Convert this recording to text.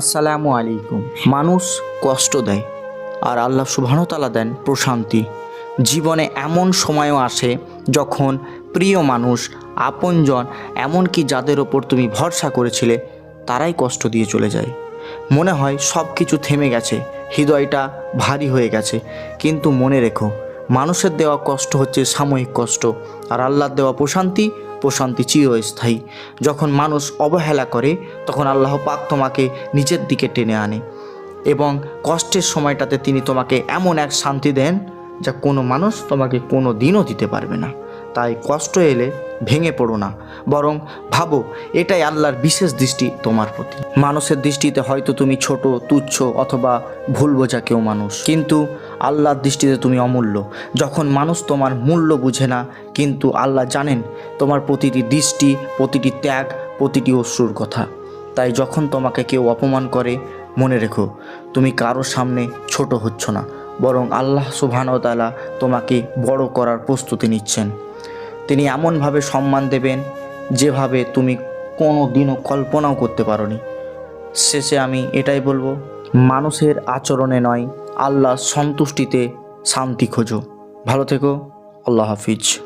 আসসালামু আলাইকুম। মানুষ কষ্ট দেয়, আর আল্লাহ সুবহানতালা দেন প্রশান্তি। জীবনে এমন সময়ও আসে যখন প্রিয় মানুষ, আপনজন, এমনকি যাদের ওপর তুমি ভরসা করেছিলে, তারাই কষ্ট দিয়ে চলে যায়। মনে হয় সব কিছু থেমে গেছে, হৃদয়টা ভারী হয়ে গেছে। কিন্তু মনে রেখো, মানুষের দেওয়া কষ্ট হচ্ছে সাময়িক কষ্ট, আর আল্লাহর দেওয়া প্রশান্তি প্রশান্তি চিরস্থায়ী। যখন মানুষ অবহেলা করে, তখন আল্লাহ পাক তোমাকে নিজের দিকে টেনে আনে এবং কষ্টের সময়টাতে তিনি তোমাকে এমন এক শান্তি দেন যা কোনো মানুষ তোমাকে কোনো দিনও দিতে পারবে না। তাই কষ্ট এলে ভেঙে পড়ো না, বরং ভাবো এটাই আল্লাহর বিশেষ দৃষ্টি তোমার প্রতি। মানুষের দৃষ্টিতে হয়তো তুমি ছোট, তুচ্ছ অথবা ভুল বোঝা কেউ মানুষ। কিন্তু আল্লাহর দৃষ্টিতে তুমি অমূল্য। যখন মানুষ তোমার মূল্য বুঝে না, কিন্তু আল্লাহ জানেন তোমার প্রতিটি দৃষ্টি, প্রতিটি ত্যাগ, প্রতিটি অশ্রুর কথা। তাই যখন তোমাকে কেউ অপমান করে, মনে রেখো, তুমি কারোর সামনে ছোট হচ্ছ না, বরং আল্লাহ সুবহানতালা তোমাকে বড় করার প্রস্তুতি নিচ্ছেন। তিনি এমনভাবে সম্মান দেবেন যেভাবে তুমি কোনো দিনও কল্পনাও করতে পারোনি। শেষে আমি এটাই বলব, মানুষের আচরণে নয় আল্লাহ সন্তুষ্টিতে শান্তি খোঁজো। ভালো থেকো। আল্লাহ হাফিজ।